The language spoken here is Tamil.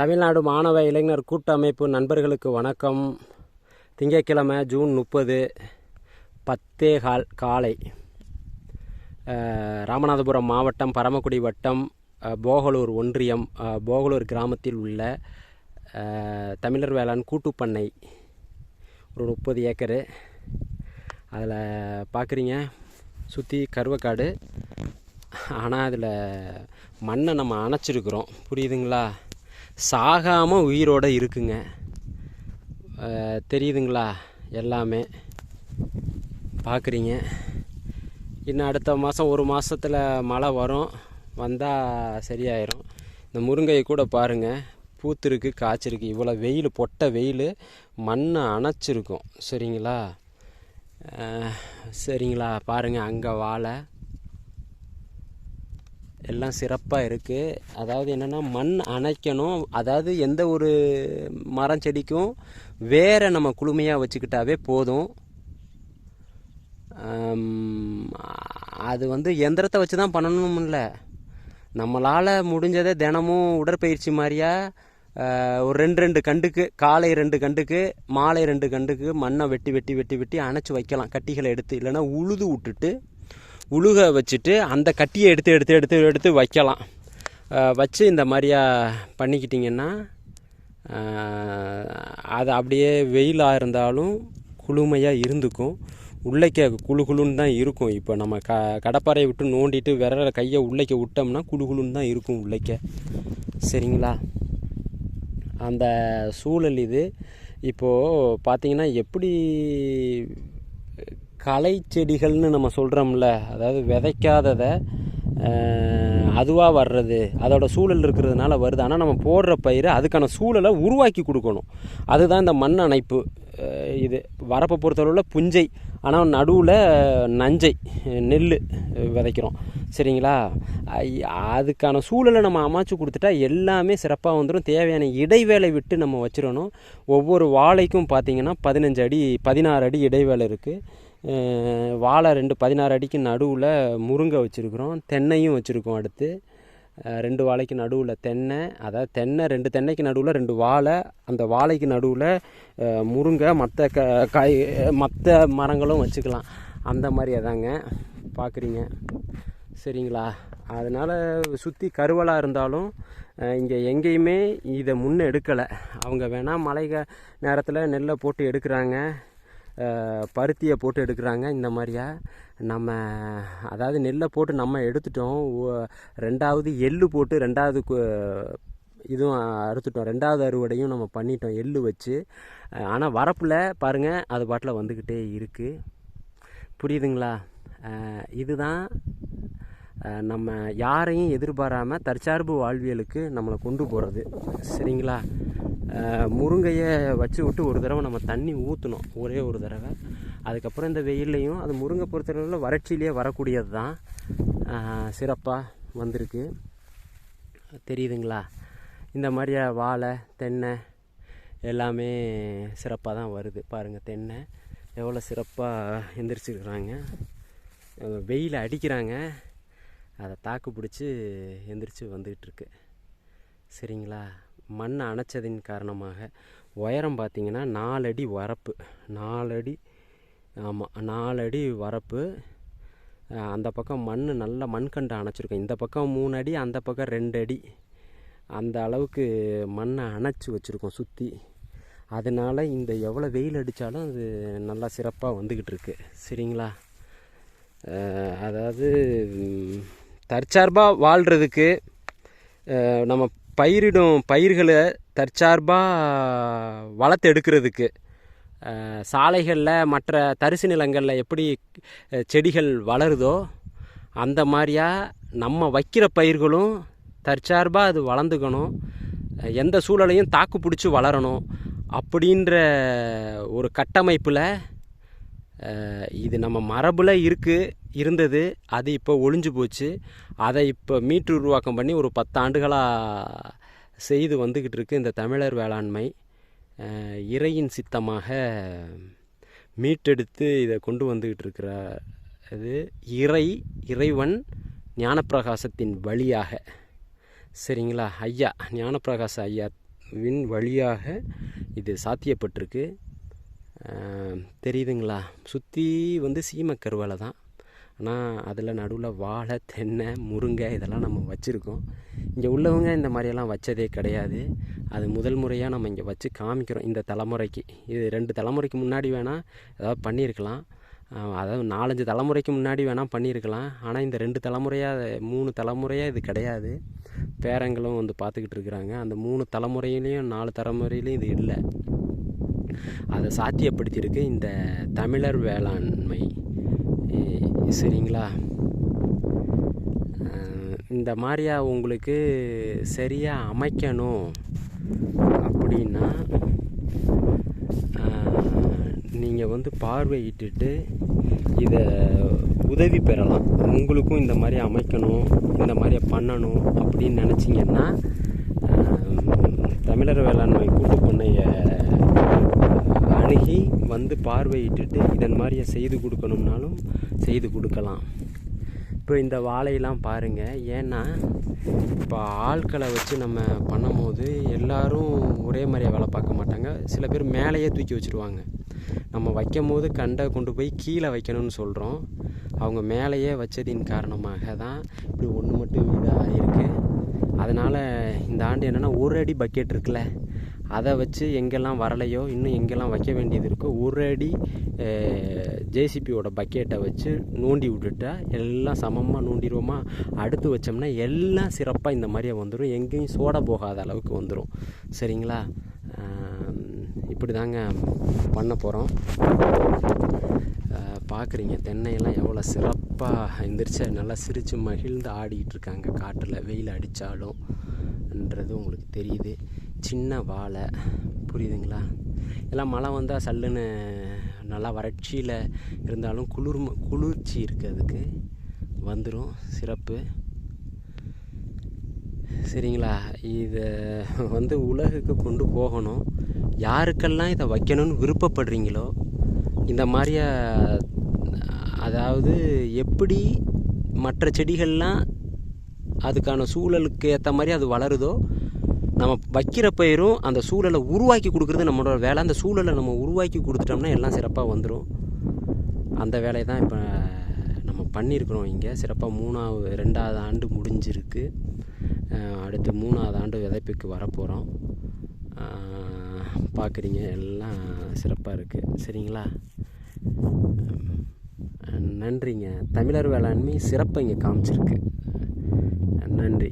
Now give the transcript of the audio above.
தமிழ்நாடு மாணவ இளைஞர் கூட்டமைப்பு நண்பர்களுக்கு வணக்கம். திங்கட்கிழமை ஜூன் முப்பது பத்தே கால் காலை. ராமநாதபுரம் மாவட்டம் பரமக்குடி வட்டம் போகலூர் ஒன்றியம் போகலூர் கிராமத்தில் உள்ள தமிழர் வேளாண் கூட்டுப்பண்ணை. ஒரு முப்பது ஏக்கரு. அதில் பார்க்குறீங்க சுற்றி கருவக்காடு. ஆனால் அதில் மண்ணை நம்ம அணைச்சிருக்கிறோம். புரியுதுங்களா? சாகாமல் உயிரோடு இருக்குங்க. தெரியுதுங்களா? எல்லாமே. பார்க்குறீங்க இன்னும் அடுத்த மாதம் ஒரு மாதத்தில் மழை வரும். வந்தால் சரியாயிரும். இந்த முருங்கையை கூட பாருங்கள் பூத்திருக்கு காய்ச்சிருக்கு. இவ்வளோ வெயில் பொட்ட வெயில். மண்ணை அணைச்சிருக்கும். சரிங்களா? சரிங்களா? பாருங்கள் அங்கே வாழை. எல்லாம் சிறப்பாக இருக்குது அதாவது என்னென்னா மண் அணைக்கணும். அதாவது எந்த ஒரு மரம் செடிக்கும் வேரை நம்ம குளுமையாக வச்சுக்கிட்டாவே போதும். அது வந்து எந்திரத்தை வச்சு தான் பண்ணணும் இல்லை நம்மளால் முடிஞ்சதை தினமும் உடற்பயிற்சி மாதிரியா ஒரு ரெண்டு ரெண்டு கண்டுக்கு காலை ரெண்டு கண்டுக்கு மாலை ரெண்டு கண்டுக்கு மண்ணை வெட்டி வெட்டி வெட்டி வெட்டி அணைச்சி வைக்கலாம். கட்டிகளை எடுத்து இல்லைன்னா உழுது விட்டுட்டு உழுக வச்சுட்டு அந்த கட்டியை எடுத்து எடுத்து எடுத்து எடுத்து வைக்கலாம். வச்சு இந்த மாதிரியா பண்ணிக்கிட்டிங்கன்னா அது அப்படியே வெயிலாக இருந்தாலும் குளுமையாக இருந்துக்கும். உள்ளைக்க குளு குளுன்னு தான் இருக்கும். இப்போ நம்ம க கடப்பாறையை விட்டு நோண்டிட்டு விரல கையை உள்ளைக்க விட்டோம்னா குலுகுலுன்னு தான் இருக்கும் உள்ளைக்க. சரிங்களா? அந்த சூழல் இது. இப்போது பார்த்தீங்கன்னா எப்படி களை செடிகள்னு நம்ம சொல்கிறோம்ல அதாவது விதைக்காததை அதுவாக வர்றது அதோட சூழல் இருக்கிறதுனால வருது. ஆனால் நம்ம போடுற பயிர் அதுக்கான சூழலை உருவாக்கி கொடுக்கணும். அதுதான் இந்த மண் அணைப்பு. இது வரப்பை பொறுத்தளவில் புஞ்சை. ஆனால் நடுவில் நஞ்சை நெல் விதைக்கிறோம். சரிங்களா? அதுக்கான சூழலை நம்ம அமைச்சு கொடுத்துட்டா எல்லாமே சிறப்பாக வந்துடும் தேவையான இடைவேளை விட்டு நம்ம வச்சிடணும் ஒவ்வொரு வாழைக்கும் பார்த்தீங்கன்னா பதினஞ்சு அடி பதினாறு அடி இடைவேளை இருக்குது வாழை ரெண்டு பதினாறு அடிக்கு நடுவில் முருங்கை வச்சுருக்குறோம். தென்னையும் வச்சுருக்கோம் அடுத்து. ரெண்டு வாழைக்கு நடுவில் தென்னை அதாவது தென்னை ரெண்டு தென்னைக்கு நடுவில் ரெண்டு வாழை அந்த வாழைக்கு நடுவில் முருங்கை மற்ற க காய் மற்ற மரங்களும் வச்சுக்கலாம். அந்த மாதிரி அதாங்க. பார்க்குறீங்க சரிங்களா? அதனால் சுற்றி கருவலாக இருந்தாலும் இங்கே எங்கேயுமே இதை முன்னே எடுக்கலை அவங்க வேணால் மழை நேரத்தில் நெல்லை போட்டு எடுக்கிறாங்க. பருத்தியை போட்டு எடுக்கிறாங்க. இந்த மாதிரியா நம்ம அதாவது நெல்லை போட்டு நம்ம எடுத்துட்டோம். ரெண்டாவது எள்ளு போட்டு ரெண்டாவது இதுவும் அறுத்துட்டோம். ரெண்டாவது அறுவடையும் நம்ம பண்ணிட்டோம் எள்ளு வச்சு. ஆனால் வரப்பில் பாருங்கள் அது பாட்டில் வந்துக்கிட்டே இருக்குது புரியுதுங்களா? இதுதான் நம்ம யாரையும் எதிர்பாராமல் தற்சார்பு வாழ்வியலுக்கு நம்மளை கொண்டு போகிறது சரிங்களா? முருங்கையை வச்சு விட்டு ஒரு தடவை நம்ம தண்ணி ஊற்றணும் ஒரே ஒரு தடவை. அதுக்கப்புறம் இந்த வெயில்லையும் அது முருங்கை பொறுத்தளவில் வறட்சியிலேயே வரக்கூடியது தான். சிறப்பாக வந்திருக்கு. தெரியுதுங்களா? இந்த மாதிரியா வாழை தென்னை எல்லாமே சிறப்பாக தான் வருது. பாருங்கள் தென்னை எவ்வளோ சிறப்பாக எந்திரிச்சிருக்கிறாங்க. வெயில் அடிக்கிறாங்க. அதை தாக்கு பிடிச்சி எந்திரிச்சு வந்துகிட்ருக்கு சரிங்களா? மண் அணைச்சதின் காரணமாக உயரம் பார்த்திங்கன்னா நாலடி வரப்பு. நாலடி ஆமாம் நாலடி வரப்பு. அந்த பக்கம் மண் நல்ல மண்கண்டு அணைச்சிருக்கோம். இந்த பக்கம் மூணு அடி அந்த பக்கம் ரெண்டு அடி அந்த அளவுக்கு மண்ணை அணைச்சி வச்சுருக்கோம் சுற்றி அதனால் இந்த எவ்வளோ வெயில் அடித்தாலும் அது நல்லா சிறப்பாக வந்துக்கிட்டு இருக்கு. சரிங்களா? அதாவது தற்சார்பாக வாழ்கிறதுக்கு நம்ம பயிரிடும் பயிர்களை தற்சார்பாக வளர்த்து எடுக்கிறதுக்கு சாலைகளில் மற்ற தரிசு நிலங்களில் எப்படி செடிகள் வளருதோ அந்த மாதிரியா நம்ம வைக்கிற பயிர்களும் தற்சார்பாக அது வளர்ந்துக்கணும். எந்த சூழலையும் தாக்கு பிடிச்சி வளரணும் அப்படின்ற ஒரு கட்டமைப்பில் இது நம்ம மரபில் இருக்குது இருந்தது. அது இப்போ ஒளிஞ்சு போச்சு. அதை இப்போ மீட்டு உருவாக்கம் பண்ணி ஒரு பத்தாண்டுகளாக செய்து வந்துக்கிட்டு இருக்கு இந்த தமிழர் வேளாண்மை. இறையின் சித்தமாக மீட்டெடுத்து இதை கொண்டு வந்துக்கிட்டு இருக்கிற இது இறை இறைவன் ஞானப்பிரகாசத்தின் வழியாக. சரிங்களா? ஐயா ஞானப்பிரகாச ஐயா வின் வழியாக இது சாத்தியப்பட்டிருக்கு. தெரியுதுங்களா? சுற்றி வந்து சீமக்கருவலை தான் ஆனால் அதில் நடுவில் வாழை தென்னை முருங்கை இதெல்லாம் நம்ம வச்சுருக்கோம். இங்கே உள்ளவங்க இந்த மாதிரியெல்லாம் வச்சதே கிடையாது. அது முதல் முறையாக நம்ம இங்கே வச்சு காமிக்கிறோம் இந்த தலைமுறைக்கு. இது ரெண்டு தலைமுறைக்கு முன்னாடி வேணால் ஏதாவது பண்ணியிருக்கலாம். அதாவது நாலஞ்சு தலைமுறைக்கு முன்னாடி வேணால் பண்ணியிருக்கலாம். ஆனால் இந்த ரெண்டு தலைமுறையாக மூணு தலைமுறையாக இது கிடையாது. பேரங்களும் வந்து பார்த்துக்கிட்டு இருக்கிறாங்க. அந்த மூணு தலைமுறையிலையும் நாலு தலைமுறையிலையும் இது இல்லை. அதை சாத்தியப்படுத்தியிருக்கு இந்த தமிழர் வேளாண்மை. சரிங்களா? இந்த மாதிரியா உங்களுக்கு சரியாக அமைக்கணும் அப்படின்னா நீங்கள் வந்து பார்வையிட்டுட்டு இதை உதவி பெறலாம். உங்களுக்கும் இந்த மாதிரி அமைக்கணும் இந்த மாதிரி பண்ணணும் அப்படின்னு நினச்சிங்கன்னா தமிழர் வேளாண்மை கூட்டு பண்ணைய அணுகி வந்து பார்வையிட்டுட்டு இதன் மாதிரியை செய்து கொடுக்கணும்னாலும் செய்து கொடுக்கலாம். இப்போ இந்த வாழையெல்லாம் பாருங்கள் ஏன்னா இப்போ ஆட்களை வச்சு நம்ம பண்ணும்போது எல்லோரும் ஒரே மாதிரியாக வேலை பார்க்க மாட்டாங்க. சில பேர் மேலேயே தூக்கி வச்சுருவாங்க. நம்ம வைக்கும் போது கண்டை கொண்டு போய் கீழே வைக்கணும்னு சொல்கிறோம் அவங்க மேலேயே வச்சதின் காரணமாக தான் இப்படி ஒன்று மட்டும் வீடாக இருக்குது அதனால் இந்த ஆண்டு என்னென்னா ஒரு அடி பக்கெட் இருக்குல்ல. அதை வச்சு எங்கெல்லாம் வரலையோ இன்னும் எங்கெல்லாம் வைக்க வேண்டியது இருக்கோ ஒரு அடி ஜேசிபியோட பக்கெட்டை வச்சு நோண்டி விட்டுட்டா எல்லாம் சமமாக நோண்டிடுவோமா? அடுத்து வச்சோம்னா எல்லாம் சிறப்பாக இந்த மாதிரியே வந்துடும் எங்கேயும் சோட போகாத அளவுக்கு வந்துடும் சரிங்களா? இப்படி தாங்க பண்ண போகிறோம் பார்க்குறீங்க தென்னையெல்லாம் எவ்வளோ சிறப்பாக எந்திரிச்சு நல்லா சிரித்து மகிழ்ந்து ஆடிக்கிட்டு இருக்காங்க. காட்டில் வெயில் அடித்தாலும்ன்றது உங்களுக்கு தெரியுது. சின்ன வாழை. புரியுதுங்களா? எல்லாம் மழை வந்தால் சல்லுன்னு நல்லா வறட்சியில் இருந்தாலும் குளிர் குளிர்ச்சி இருக்குது அதுக்கு. வந்துடும் சிறப்பு. சரிங்களா? இதை வந்து உலகுக்கு கொண்டு போகணும். யாருக்கெல்லாம் இதை வைக்கணும்னு விருப்பப்படுறீங்களோ இந்த மாதிரியா அதாவது எப்படி மற்ற செடிகள்லாம் அதுக்கான சூழலுக்கு ஏற்ற மாதிரி அது வளருதோ நம்ம வைக்கிற பயிரும் அந்த சூழலை உருவாக்கி கொடுக்குறது நம்மளோட வேலை. அந்த சூழலை நம்ம உருவாக்கி கொடுத்துட்டோம்னா எல்லாம் சிறப்பாக வந்துடும் அந்த வேலையை தான் இப்போ நம்ம பண்ணியிருக்கிறோம் இங்கே. சிறப்பாக மூணாவது ரெண்டாவது ஆண்டு முடிஞ்சிருக்கு. அடுத்து மூணாவது ஆண்டு விதைப்புக்கு வரப்போகிறோம் பார்க்குறீங்க எல்லாம் சிறப்பாக இருக்குது சரிங்களா? நன்றிங்க. தமிழர் வேளாண்மை சிறப்பை இங்கே காமிச்சிருக்கு. நன்றி.